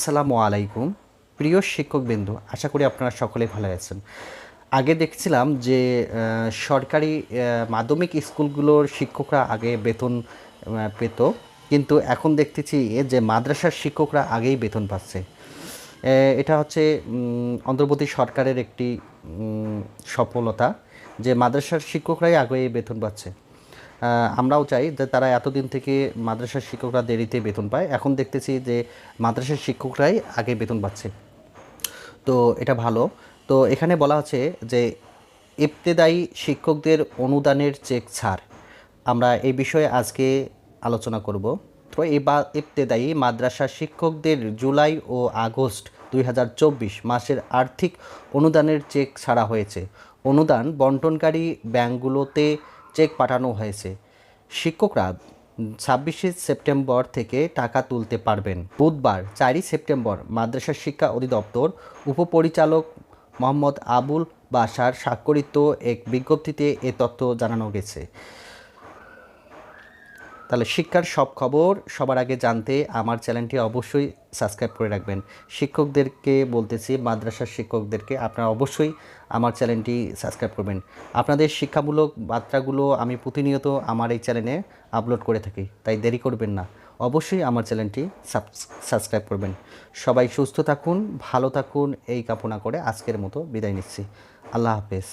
আসসালামু আলাইকুম। প্রিয় শিক্ষকবৃন্দ, আশা করি আপনারা সকলে ভালো আছেন। আগে দেখছিলাম যে সরকারি মাধ্যমিক স্কুলগুলোর শিক্ষকরা আগে বেতন পেত, কিন্তু এখন দেখতেছি যে মাদ্রাসার শিক্ষকরা আগেই বেতন পাচ্ছে। এটা হচ্ছে অন্তর্বর্তী সরকারের একটি সফলতা যে মাদ্রাসার শিক্ষকরাই আগে বেতন পাচ্ছে। আমরাও চাই যে তারা এতদিন থেকে মাদ্রাসার শিক্ষকরা দেরিতে বেতন পায়। এখন দেখতেছি যে মাদ্রাসার শিক্ষকরাই আগে বেতন পাচ্ছে। তো এটা ভালো। তো এখানে বলা হচ্ছে যে ইবতেদায়ী শিক্ষকদের অনুদানের চেক ছাড়। আমরা এই বিষয়ে আজকে আলোচনা করব। তো এই বা ইবতেদায়ী মাদ্রাসা শিক্ষকদের জুলাই ও আগস্ট দুই হাজার চব্বিশ মাসের আর্থিক অনুদানের চেক ছাড়া হয়েছে। অনুদান বন্টনকারী ব্যাংকগুলোতে চেক পাঠানো হয়েছে। শিক্ষকরা ছাব্বিশে সেপ্টেম্বর থেকে টাকা তুলতে পারবেন। বুধবার চারই সেপ্টেম্বর মাদ্রাসা শিক্ষা অধিদপ্তর উপপরিচালক মোহাম্মদ আবুল বাসার স্বাক্ষরিত এক বিজ্ঞপ্তিতে এ তথ্য জানানো গেছে। তাহলে শিক্ষার সব খবর সবার আগে জানতে আমার চ্যানেলটি অবশ্যই সাবস্ক্রাইব করে রাখবেন। শিক্ষকদেরকে বলতেছি, মাদ্রাসার শিক্ষকদেরকে আপনারা অবশ্যই আমার চ্যানেলটি সাবস্ক্রাইব করবেন। আপনাদের শিক্ষামূলক বার্তাগুলো আমি প্রতিনিয়ত আমার এই চ্যানেলে আপলোড করে থাকি, তাই দেরি করবেন না। অবশ্যই আমার চ্যানেলটি সাবস্ক্রাইব করবেন। সবাই সুস্থ থাকুন, ভালো থাকুন, এই কামনা করে আজকের মতো বিদায় নিচ্ছি। আল্লাহ হাফেজ।